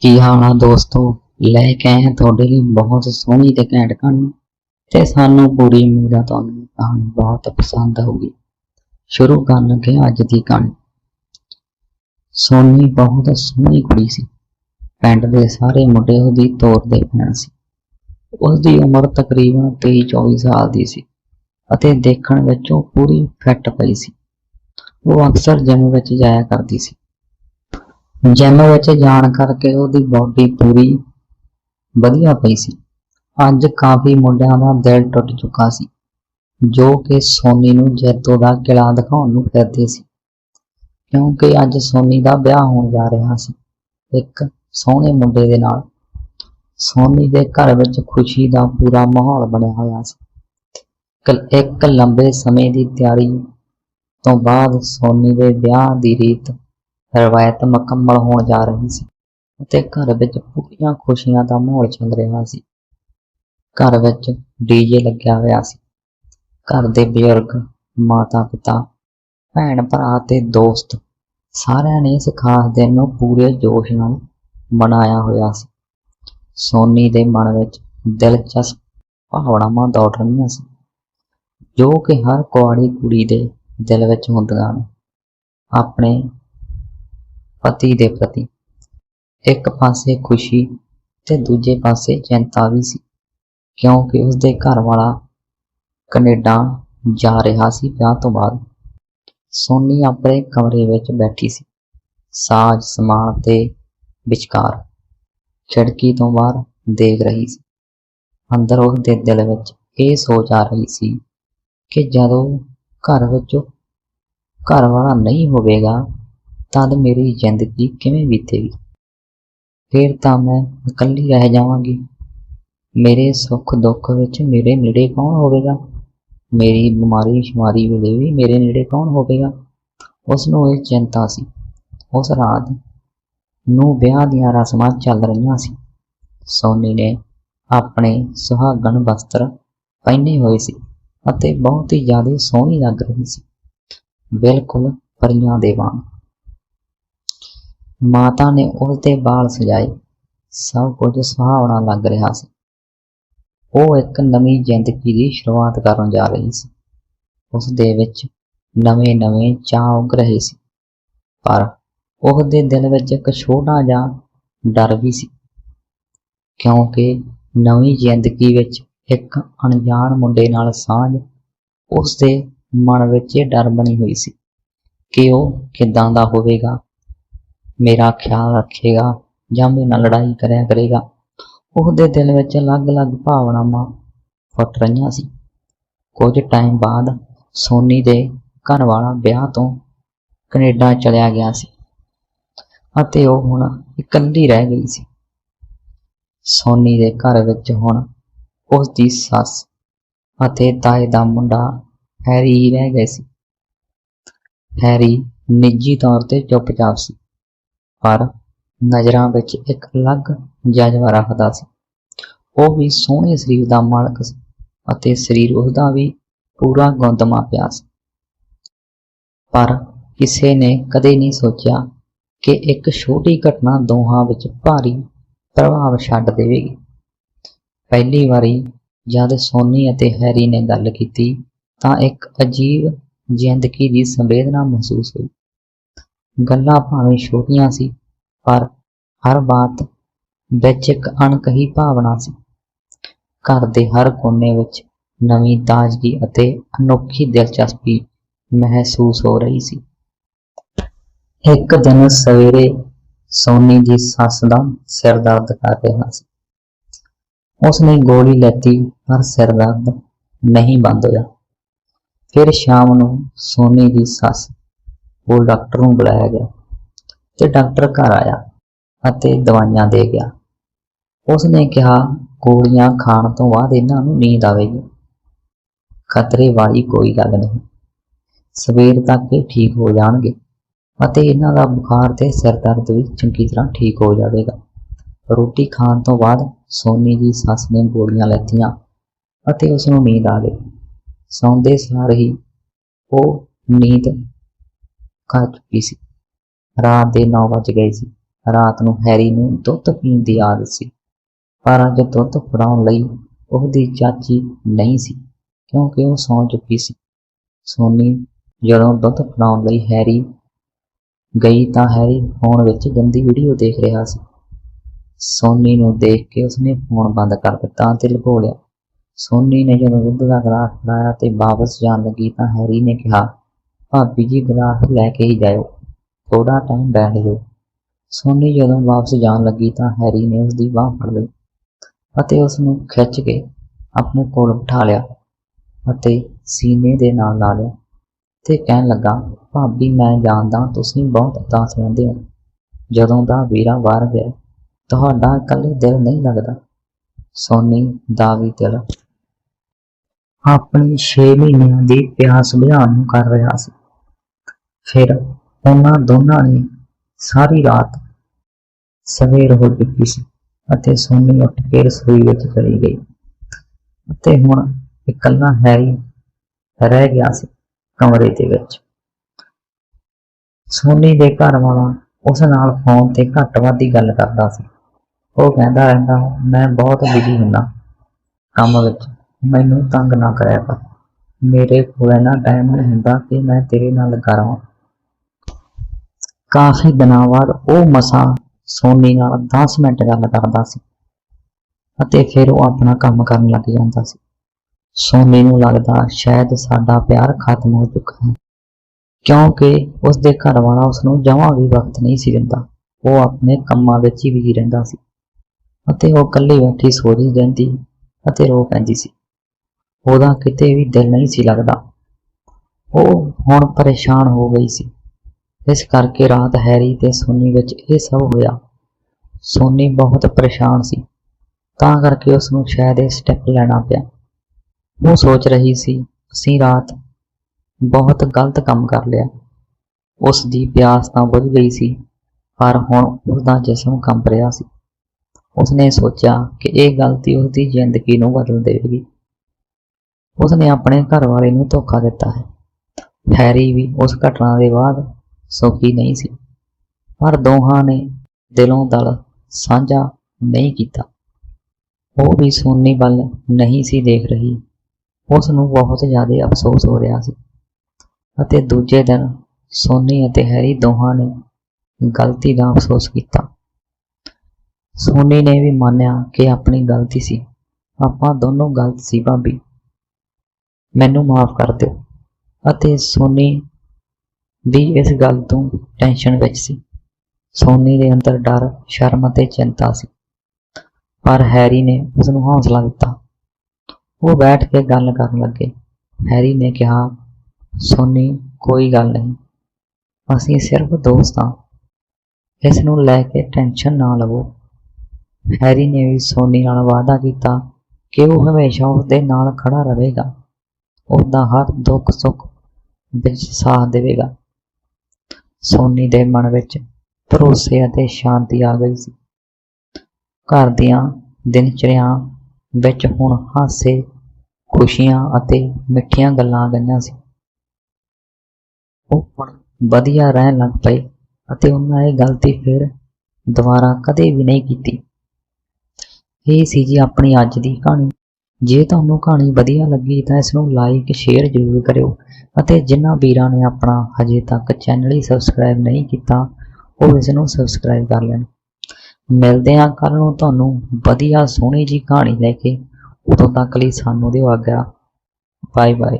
ਕੀ ਹਾਲ ਆ ਦੋਸਤੋ? ਲੈ ਕੇ ਆਏ ਤੁਹਾਡੇ ਲਈ ਬਹੁਤ ਸੋਹਣੀ ਤੇ ਘੈਂਟ ਕਹਾਣੀ ਤੇ ਸਾਨੂੰ ਪੂਰੀ ਉਮੀਦ ਆ ਤੁਹਾਨੂੰ ਕਹਾਣੀ ਬਹੁਤ ਪਸੰਦ ਆਊਗੀ। ਸ਼ੁਰੂ ਕਰਨ ਲੱਗੇ ਅੱਜ ਦੀ ਕਹਾਣੀ। ਸੋਨੀ ਬਹੁਤ ਸੋਹਣੀ ਕੁੜੀ ਸੀ। ਪਿੰਡ ਦੇ ਸਾਰੇ ਮੁੰਡੇ ਉਹਦੀ ਤੋਰਦੇ ਪੈਣ ਸੀ। ਉਸਦੀ ਉਮਰ ਤਕਰੀਬਨ 23-24 ਸਾਲ ਦੀ ਸੀ ਅਤੇ ਦੇਖਣ ਵਿੱਚ ਉਹ ਪੂਰੀ ਫਿੱਟ ਪਈ ਸੀ। ਉਹ ਅਕਸਰ ਜਿਮ ਵਿੱਚ ਜਾਇਆ ਕਰਦੀ ਸੀ। ਜਿਮ ਵਿੱਚ ਜਾਣ ਕਰਕੇ ਉਹਦੀ ਬਾਡੀ ਪੂਰੀ ਵਧੀਆ ਪਈ ਸੀ। ਅੱਜ ਕਾਫੀ ਮੁੰਡਿਆਂ ਦਾ ਦਿਲ ਟੁੱਟ ਚੁੱਕਾ ਸੀ, ਜੋ ਕਿ ਸੋਨੀ ਨੂੰ ਜੈਤੋ ਦਾ ਕਿਲਾ ਦਿਖਾਉਣ ਨੂੰ ਫਿਰਦੇ ਸੀ। ਕਿਉਂਕਿ ਅੱਜ ਸੋਨੀ ਦਾ ਵਿਆਹ ਹੋਣ ਜਾ ਰਿਹਾ ਸੀ, ਇੱਕ ਸੋਹਣੇ ਮੁੰਡੇ ਦੇ ਨਾਲ। ਸੋਨੀ ਦੇ ਘਰ ਵਿੱਚ ਖੁਸ਼ੀ ਦਾ ਪੂਰਾ ਮਾਹੌਲ ਬਣਿਆ ਹੋਇਆ ਸੀ। ਇੱਕ ਲੰਬੇ ਸਮੇਂ ਦੀ ਤਿਆਰੀ ਤੋਂ ਬਾਅਦ ਸੋਨੀ ਦੇ ਵਿਆਹ ਦੀ ਰੀਤ ਰਵਾਇਤ ਮੁਕੰਮਲ ਹੋਣ ਜਾ ਰਹੀ ਸੀ। ਅਤੇ ਘਰ ਵਿੱਚ ਪੂਰੀਆਂ ਖੁਸ਼ੀਆਂ ਦਾ ਮਾਹੌਲ ਚੱਲ ਰਿਹਾ ਸੀ। ਘਰ ਵਿੱਚ ਡੀਜੇ ਲੱਗਿਆ ਹੋਇਆ ਸੀ। ਘਰ ਦੇ ਬਜ਼ੁਰਗ, ਮਾਤਾ ਪਿਤਾ, ਭੈਣ ਭਰਾ ਤੇ ਦੋਸਤ ਸਾਰਿਆਂ ਨੇ ਇਸ ਖਾਸ ਦਿਨ ਨੂੰ ਪੂਰੇ ਜੋਸ਼ ਨਾਲ ਮਨਾਇਆ ਹੋਇਆ ਸੀ। ਸੋਨੀ ਦੇ ਮਨ ਵਿੱਚ ਦਿਲਚਸਪ ਭਾਵਨਾਵਾਂ ਦੌੜ ਰਹੀਆਂ ਸੀ, ਜੋ ਕਿ ਹਰ ਕੁਆੜੀ ਕੁੜੀ ਦੇ ਦਿਲ ਵਿੱਚ ਹੁੰਦੀਆਂ ਨੇ। ਆਪਣੇ ਪਤੀ ਦੇ ਪ੍ਰਤੀ। ਇੱਕ ਪਾਸੇ ਖੁਸ਼ੀ ਤੇ ਦੂਜੇ ਪਾਸੇ ਚਿੰਤਾ ਵੀ ਸੀ, ਕਿਉਂਕਿ ਉਸਦੇ ਘਰ ਵਾਲਾ ਕੈਨੇਡਾ ਜਾ ਰਿਹਾ ਸੀ ਵਿਆਹ ਤੋਂ ਬਾਅਦ। ਸੋਨੀ ਆਪਣੇ ਕਮਰੇ ਵਿੱਚ ਬੈਠੀ ਸੀ। ਸਾਜ ਸਮਾਨ ਤੇ ਵਿਚਕਾਰ ਖਿੜਕੀ ਤੋਂ ਬਾਹਰ ਦੇਖ ਰਹੀ ਸੀ। ਅੰਦਰ ਉਸਦੇ ਦਿਲ ਵਿੱਚ ਇਹ ਸੋਚ ਆ ਰਹੀ ਸੀ ਕਿ ਜਦੋਂ ਘਰ ਵਿੱਚ ਘਰ ਵਾਲਾ ਨਹੀਂ ਹੋਵੇਗਾ ਤਦ ਮੇਰੀ ਜ਼ਿੰਦਗੀ ਕਿਵੇਂ ਬੀਤੇਗੀ? ਫਿਰ ਤਾਂ ਮੈਂ ਇਕੱਲੀ ਰਹਿ ਜਾਵਾਂਗੀ। ਮੇਰੇ ਸੁੱਖ ਦੁੱਖ ਵਿੱਚ ਮੇਰੇ ਨੇੜੇ ਕੌਣ ਹੋਵੇਗਾ? ਮੇਰੀ ਬਿਮਾਰੀ ਸ਼ੁਮਾਰੀ ਵੇਲੇ ਵੀ ਮੇਰੇ ਨੇੜੇ ਕੌਣ ਹੋਵੇਗਾ? ਉਸ ਨੂੰ ਇਹ ਚਿੰਤਾ ਸੀ। ਉਸ ਰਾਤ ਨੂੰ ਵਿਆਹ ਦੀਆਂ ਰਸਮਾਂ ਚੱਲ ਰਹੀਆਂ ਸੀ। ਸੋਨੀ ਨੇ ਆਪਣੇ ਸੁਹਾਗਣ ਵਸਤਰ ਪਹਿਨੇ ਹੋਏ ਸੀ ਅਤੇ ਬਹੁਤ ਹੀ ਜ਼ਿਆਦਾ ਸੋਹਣੀ ਲੱਗ ਰਹੀ ਸੀ। ਬਿਲਕੁਲ ਪਰੀਆਂ ਦੇ ਵਾਂਗ। ਮਾਤਾ ਨੇ ਉਸ ਦੇ ਵਾਲ ਸਜਾਏ। ਸਭ ਕੁਝ ਸੁਹਾਵਣਾ ਲੱਗ ਰਿਹਾ ਸੀ। ਉਹ ਇੱਕ ਨਵੀਂ ਜ਼ਿੰਦਗੀ ਦੀ ਸ਼ੁਰੂਆਤ ਕਰਨ ਜਾ ਰਹੀ ਸੀ। ਉਸ ਦੇ ਵਿੱਚ ਨਵੇਂ-ਨਵੇਂ ਚਾਅ ਉੱਗ ਰਹੇ ਸੀ। ਪਰ ਉਸ ਦੇ ਦਿਲ ਵਿੱਚ ਇੱਕ ਛੋਟਾ ਜਿਹਾ ਡਰ ਵੀ ਸੀ। ਕਿਉਂਕਿ ਨਵੀਂ ਜ਼ਿੰਦਗੀ ਵਿੱਚ ਇੱਕ ਅਣਜਾਣ ਮੁੰਡੇ ਨਾਲ ਸਾਂਝ ਉਸ ਦੇ ਮਨ ਵਿੱਚ ਇਹ ਡਰ ਬਣੀ ਹੋਈ ਸੀ ਕਿ ਉਹ ਕਿਦਾਂ ਦਾ ਹੋਵੇਗਾ। ਮੇਰਾ ਖਿਆਲ ਰੱਖੇਗਾ ਜਾਂ ਮੇਰੇ ਨਾਲ ਲੜਾਈ ਕਰਿਆ ਕਰੇਗਾ। ਉਹਦੇ ਦਿਲ ਵਿੱਚ ਅਲੱਗ-ਅਲੱਗ ਭਾਵਨਾਵਾਂ ਫੁੱਟ ਰਹੀਆਂ ਸੀ। ਕੁਝ ਟਾਈਮ ਬਾਅਦ ਸੋਨੀ ਦੇ ਘਰ ਵਾਲਾ ਵਿਆਹ ਤੋਂ ਕੈਨੇਡਾ ਚਲਿਆ ਗਿਆ ਸੀ ਅਤੇ ਉਹ ਹੁਣ ਇਕੱਲੀ ਰਹਿ ਗਈ ਸੀ। ਸੋਨੀ ਦੇ ਘਰ ਵਿੱਚ ਹੁਣ ਉਸ ਦੀ ਸੱਸ ਅਤੇ ਤਾਏ ਦਾ ਮੁੰਡਾ ਹੈਰੀ ਹੀ ਰਹਿ ਗਏ ਸੀ। ਹੈਰੀ ਨਿੱਜੀ ਤੌਰ ਤੇ ਚੁੱਪਚਾਪ ਸੀ। ਪਰ ਨਜ਼ਰਾਂ ਵਿੱਚ ਇੱਕ ਅਲੱਗ ਜਜ਼ਬਾ ਰੱਖਦਾ ਸੀ। ਉਹ ਵੀ ਸੋਹਣੇ ਸਰੀਰ ਦਾ ਮਾਲਕ ਸੀ ਅਤੇ ਸਰੀਰ ਉਹਦਾ ਵੀ ਪੂਰਾ ਗੁੰਦਮਾ ਪਿਆ ਸੀ। ਪਰ ਕਿਸੇ ਨੇ ਕਦੇ ਨਹੀਂ ਸੋਚਿਆ ਕਿ ਇੱਕ ਛੋਟੀ ਘਟਨਾ ਦੋਹਾਂ ਵਿੱਚ ਭਾਰੀ ਪ੍ਰਭਾਵ ਛੱਡ ਦੇਵੇਗੀ। ਪਹਿਲੀ ਵਾਰੀ ਜਦ ਸੋਨੀ ਅਤੇ ਹੈਰੀ ਨੇ ਗੱਲ ਕੀਤੀ ਤਾਂ ਇੱਕ ਅਜੀਬ ਜ਼ਿੰਦਗੀ ਦੀ ਸੰਵੇਦਨਾ ਮਹਿਸੂਸ ਹੋਈ। ਗੱਲਾਂ ਭਾਵੇਂ ਛੋਟੀਆਂ ਸੀ, ਪਰ ਹਰ ਬਾਤ ਵਿੱਚ ਇੱਕ ਅਣਕਹੀ ਭਾਵਨਾ ਸੀ। ਘਰ ਦੇ ਹਰ ਕੋਨੇ ਵਿੱਚ ਨਵੀਂ ਤਾਜ਼ਗੀ ਅਤੇ ਅਨੋਖੀ ਦਿਲਚਸਪੀ ਮਹਿਸੂਸ ਹੋ ਰਹੀ ਸੀ। ਇੱਕ ਦਿਨ ਸਵੇਰੇ ਸੋਨੀ ਦੀ ਸੱਸ ਦਾ ਸਿਰ ਦਰਦ ਕਰ ਰਿਹਾ ਸੀ। ਉਸਨੇ ਗੋਲੀ ਲੈਤੀ, ਪਰ ਸਿਰ ਦਰਦ ਨਹੀਂ ਬੰਦ ਹੋਇਆ। ਫਿਰ ਸ਼ਾਮ ਨੂੰ ਸੋਨੀ ਦੀ ਸੱਸ ਉਹ ਡਾਕਟਰ ਨੂੰ ਬੁਲਾਇਆ ਗਿਆ ਤੇ ਡਾਕਟਰ ਘਰ ਆਇਆ ਅਤੇ ਦਵਾਈਆਂ ਦੇ ਗਿਆ। ਉਸਨੇ ਕਿਹਾ, ਗੋਲੀਆਂ ਖਾਣ ਤੋਂ ਬਾਅਦ ਇਹਨਾਂ ਨੂੰ ਨੀਂਦ ਆਵੇਗੀ। ਖਤਰੇ ਵਾਲੀ ਕੋਈ ਗੱਲ ਨਹੀਂ। ਸਵੇਰ ਤੱਕ ਇਹ ਠੀਕ ਹੋ ਜਾਣਗੇ ਅਤੇ ਇਹਨਾਂ ਦਾ ਬੁਖਾਰ ਤੇ ਸਿਰ ਦਰਦ ਵੀ ਚੰਗੀ ਤਰ੍ਹਾਂ ਠੀਕ ਹੋ ਜਾਵੇਗਾ। ਰੋਟੀ ਖਾਣ ਤੋਂ ਬਾਅਦ ਸੋਨੀ ਦੀ ਸੱਸ ਨੇ ਗੋਲੀਆਂ ਲੈਤੀਆਂ ਅਤੇ ਉਸ ਨੂੰ ਨੀਂਦ ਆ ਗਈ। ਸੌਂਦੇ ਸਾਰ ਹੀ ਉਹ ਨੀਂਦ ਕਰ ਚੁੱਕੀ ਸੀ। ਰਾਤ ਦੇ 9 ਵਜ ਗਏ ਸੀ। ਰਾਤ ਨੂੰ ਹੈਰੀ ਨੂੰ ਦੁੱਧ ਪੀਣ ਦੀ ਆਦਤ ਸੀ। ਪਰ ਅੱਜ ਦੁੱਧ ਫੜਾਉਣ ਲਈ ਉਹਦੀ ਚਾਚੀ ਨਹੀਂ ਸੀ, ਕਿਉਂਕਿ ਉਹ ਸੌਂ ਚੁੱਕੀ ਸੀ। ਸੋਨੀ, ਜਦੋਂ ਦੁੱਧ ਫੜਾਉਣ ਲਈ ਹੈਰੀ ਗਈ ਤਾਂ ਹੈਰੀ ਫੋਨ ਵਿੱਚ ਗੰਦੀ ਵੀਡੀਓ ਦੇਖ ਰਿਹਾ ਸੀ। ਸੋਨੀ ਨੂੰ ਦੇਖ ਕੇ ਉਸਨੇ ਫੋਨ ਬੰਦ ਕਰ ਦਿੱਤਾ ਤੇ ਲੁਕੋ ਲਿਆ। ਸੋਨੀ ਨੇ ਜਦੋਂ ਦੁੱਧ ਦਾ ਗਲਾਸ ਫੜਾਇਆ ਤੇ ਵਾਪਸ ਜਾਣ ਲੱਗੀ ਤਾਂ ਹੈਰੀ ਨੇ ਕਿਹਾ ਭਾਬੀ ਜੀ ਗਲਾਸ ਲੈ ਕੇ ਹੀ ਜਾਇਓ। ਥੋੜਾ ਟਾਈਮ ਬੈਠ ਜਾਓ। ਸੋਨੀ ਜਦੋਂ ਵਾਪਸ ਜਾਣ ਲੱਗੀ ਤਾਂ ਹੈਰੀ ਨੇ ਉਸਦੀ ਬਾਹ ਫੜ ਲਈ ਅਤੇ ਉਸ ਨੂੰ ਖਿੱਚ ਕੇ ਆਪਣੇ ਕੋਲ ਬਿਠਾ ਲਿਆ ਅਤੇ ਸੀਨੇ ਦੇ ਨਾਲ ਲਾ ਲਿਆ ਤੇ ਕਹਿਣ ਲੱਗਾ, ਭਾਬੀ, ਮੈਂ ਜਾਣਦਾ ਤੁਸੀਂ ਬਹੁਤ ਉਦਾਸ ਰਹਿੰਦੇ ਹੋ। ਜਦੋਂ ਦਾ ਵੀਰਾ ਬਾਹਰ ਗਿਆ, ਤੁਹਾਡਾ ਇਕੱਲੇ ਦਿਲ ਨਹੀਂ ਲੱਗਦਾ। ਸੋਨੀ ਦਾ ਵੀ ਦਿਲ ਆਪਣੀ 6 ਮਹੀਨਿਆਂ ਦੀ ਪਿਆਸ ਬੁਝਾਉਣ ਨੂੰ ਕਰ ਰਿਹਾ ਸੀ। ਫਿਰ ਉਹਨਾਂ ਦੋਨਾਂ ਨੇ ਸਾਰੀ ਰਾਤ ਸਵੇਰ ਹੋ ਚੁੱਕੀ ਸੀ ਅਤੇ ਸੋਨੀ ਉੱਠ ਕੇ ਰਸੋਈ ਵਿੱਚ ਚਲੀ ਗਈ। ਅਤੇ ਹੁਣ ਇਕੱਲਾ ਹੈਰੀ ਰਹਿ ਗਿਆ ਸੀ ਕਮਰੇ ਦੇ ਵਿੱਚ। ਸੋਨੀ ਦੇ ਘਰ ਵਾਲਾ ਉਸ ਨਾਲ ਫੋਨ ਤੇ ਘੱਟ ਵੱਧ ਹੀ ਗੱਲ ਕਰਦਾ ਸੀ। ਉਹ ਕਹਿੰਦਾ ਰਹਿੰਦਾ, ਮੈਂ ਬਹੁਤ ਬਿਜ਼ੀ ਹੁੰਦਾ ਕੰਮ ਵਿੱਚ। ਮੈਨੂੰ ਤੰਗ ਨਾ ਕਰਿਆ ਕਰ। ਮੇਰੇ ਕੋਲ ਇੰਨਾ ਟਾਈਮ ਨਹੀਂ ਹੁੰਦਾ ਕਿ ਮੈਂ ਤੇਰੇ ਨਾਲ ਕਰਾਂ ਕਾਫੀ ਦਿਨਾਂ ਬਾਅਦ ਉਹ ਮਸਾਂ ਸੋਨੀ ਨਾਲ 10 ਮਿੰਟ ਗੱਲ ਕਰਦਾ ਸੀ ਅਤੇ ਫਿਰ ਉਹ ਆਪਣਾ ਕੰਮ ਕਰਨ ਲੱਗ ਜਾਂਦਾ ਸੀ। ਸੋਨੀ ਨੂੰ ਲੱਗਦਾ ਸ਼ਾਇਦ ਸਾਡਾ ਪਿਆਰ ਖਤਮ ਹੋ ਚੁੱਕਾ ਹੈ, ਕਿਉਂਕਿ ਉਸ ਦੇ ਘਰ ਵਾਲਾ ਉਸ ਨੂੰ ਜਮਾਂ ਵੀ ਵਕਤ ਨਹੀਂ ਸੀ ਦਿੰਦਾ। ਉਹ ਆਪਣੇ ਕੰਮਾਂ ਵਿੱਚ ਹੀ ਬਿਜ਼ੀ ਰਹਿੰਦਾ ਸੀ ਅਤੇ ਉਹ ਇਕੱਲੀ ਬੈਠੀ ਸੋਚਦੀ ਰਹਿੰਦੀ ਅਤੇ ਰੋ ਪੈਂਦੀ ਸੀ। ਉਹਦਾ ਕਿਤੇ ਵੀ ਦਿਲ ਨਹੀਂ ਸੀ ਲੱਗਦਾ। ਉਹ ਹੁਣ ਪਰੇਸ਼ਾਨ ਹੋ ਗਈ ਸੀ। ਇਸ ਕਰਕੇ ਰਾਤ ਹੈਰੀ ਤੇ ਸੋਨੀ ਵਿੱਚ ਇਹ ਸਭ ਹੋਇਆ। ਸੋਨੀ ਬਹੁਤ ਪਰੇਸ਼ਾਨ ਸੀ। ਤਾਂ ਕਰਕੇ ਉਸ ਨੂੰ ਸ਼ਾਇਦ ਇਹ ਸਟੈਪ ਲੈਣਾ ਪਿਆ। ਉਹ ਸੋਚ ਰਹੀ ਸੀ, ਅਸੀਂ ਰਾਤ ਬਹੁਤ ਗਲਤ ਕੰਮ ਕਰ ਲਿਆ। ਉਸ ਦੀ ਪਿਆਸ ਤਾਂ ਬੁਝ ਗਈ ਸੀ, ਪਰ ਹੁਣ ਉਸਦਾ ਜਿਸਮ ਕੰਬ ਰਿਹਾ ਸੀ। ਉਸਨੇ ਸੋਚਿਆ ਕਿ ਇਹ ਗਲਤੀ ਉਸਦੀ ਜ਼ਿੰਦਗੀ ਨੂੰ ਬਦਲ ਦੇਵੇਗੀ। ਉਸਨੇ ਆਪਣੇ ਘਰ ਵਾਲੇ ਨੂੰ ਧੋਖਾ ਦਿੱਤਾ ਹੈ। ਹੈਰੀ ਵੀ ਉਸ ਘਟਨਾ ਦੇ ਬਾਅਦ ਸੌਖੀ ਨਹੀਂ ਸੀ। ਪਰ ਦੋਹਾਂ ਨੇ ਦਿਲੋਂ ਦਲ ਸਾਂਝਾ ਨਹੀਂ ਕੀਤਾ। ਉਹ ਵੀ ਸੋਨੀ ਵੱਲ ਨਹੀਂ ਸੀ ਦੇਖ ਰਹੀ। ਉਸ ਨੂੰ ਬਹੁਤ ਜ਼ਿਆਦਾ ਅਫਸੋਸ ਹੋ ਰਿਹਾ ਸੀ। ਅਤੇ ਦੂਜੇ ਦਿਨ ਸੋਨੀ ਅਤੇ ਹੈਰੀ ਦੋਹਾਂ ਨੇ ਗਲਤੀ ਦਾ ਅਫਸੋਸ ਕੀਤਾ। ਸੋਨੀ ਨੇ ਵੀ ਮੰਨਿਆ ਕਿ ਆਪਣੀ ਗਲਤੀ ਸੀ। ਆਪਾਂ ਦੋਨੋਂ ਗਲਤ ਸੀ ਭਾਬੀ। ਮੈਨੂੰ ਮਾਫ ਕਰ ਦਿਓ। ਅਤੇ ਸੋਨੀ ਵੀ ਇਸ ਗੱਲ ਤੋਂ ਟੈਨਸ਼ਨ ਵਿੱਚ ਸੀ। ਸੋਨੀ ਦੇ ਅੰਦਰ ਡਰ, ਸ਼ਰਮ ਅਤੇ ਚਿੰਤਾ ਸੀ। ਪਰ ਹੈਰੀ ਨੇ ਉਸ ਨੂੰ ਹੌਸਲਾ ਦਿੱਤਾ। ਉਹ ਬੈਠ ਕੇ ਗੱਲ ਕਰਨ ਲੱਗੇ। ਹੈਰੀ ਨੇ ਕਿਹਾ, ਸੋਨੀ, ਕੋਈ ਗੱਲ ਨਹੀਂ। ਅਸੀਂ ਸਿਰਫ ਦੋਸਤ ਹਾਂ। ਇਸ ਨੂੰ ਲੈ ਕੇ ਟੈਨਸ਼ਨ ਨਾ ਲਵੋ। ਹੈਰੀ ਨੇ ਵੀ ਸੋਨੀ ਨਾਲ ਵਾਅਦਾ ਕੀਤਾ ਕਿ ਉਹ ਹਮੇਸ਼ਾ ਉਸ ਦੇ ਨਾਲ ਖੜਾ ਰਹੇਗਾ। ਉਸ ਦਾ ਹਰ ਦੁੱਖ ਸੁੱਖ ਵਿੱਚ ਸਾਥ ਦੇਵੇਗਾ। ਸੋਨੀ ਦੇ ਮਨ ਵਿੱਚ ਭਰੋਸੇ ਅਤੇ ਸ਼ਾਂਤੀ ਆ ਗਈ ਸੀ। ਘਰ ਦੀਆਂ ਦਿਨਚਰਿਆ ਵਿੱਚ ਹੁਣ ਹਾਸੇ, ਖੁਸ਼ੀਆਂ ਅਤੇ ਮਿੱਠੀਆਂ ਗੱਲਾਂ ਆ ਗਈਆਂ ਸੀ। ਉਹ ਹੁਣ ਵਧੀਆ ਰਹਿਣ ਲੱਗ ਪਏ ਅਤੇ ਉਹਨਾਂ ਇਹ ਗਲਤੀ ਫਿਰ ਦੁਬਾਰਾ ਕਦੇ ਵੀ ਨਹੀਂ ਕੀਤੀ। ਇਹ ਸੀ ਜੀ ਆਪਣੀ ਅੱਜ ਦੀ ਕਹਾਣੀ। ਜੇ ਤੁਹਾਨੂੰ ਕਹਾਣੀ ਵਧੀਆ ਲੱਗੀ ਤਾਂ ਇਸ ਨੂੰ ਲਾਈਕ ਸ਼ੇਅਰ ਜ਼ਰੂਰ ਕਰਿਓ ਅਤੇ ਜਿਨ੍ਹਾਂ ਵੀਰਾਂ ਨੇ ਆਪਣਾ ਹਜੇ ਤੱਕ ਚੈਨਲ ਹੀ ਸਬਸਕ੍ਰਾਈਬ ਨਹੀਂ ਕੀਤਾ, ਉਹ ਇਸ ਨੂੰ ਸਬਸਕ੍ਰਾਈਬ ਕਰ ਲੈਣ। ਮਿਲਦੇ ਹਾਂ ਕੱਲ ਨੂੰ ਤੁਹਾਨੂੰ ਵਧੀਆ ਸੋਹਣੀ ਜੀ ਕਹਾਣੀ ਲੈ ਕੇ। ਉਦੋਂ ਤੱਕ ਲਈ ਸਾਨੂੰ ਦਿਓ ਆਗਿਆ। Bye bye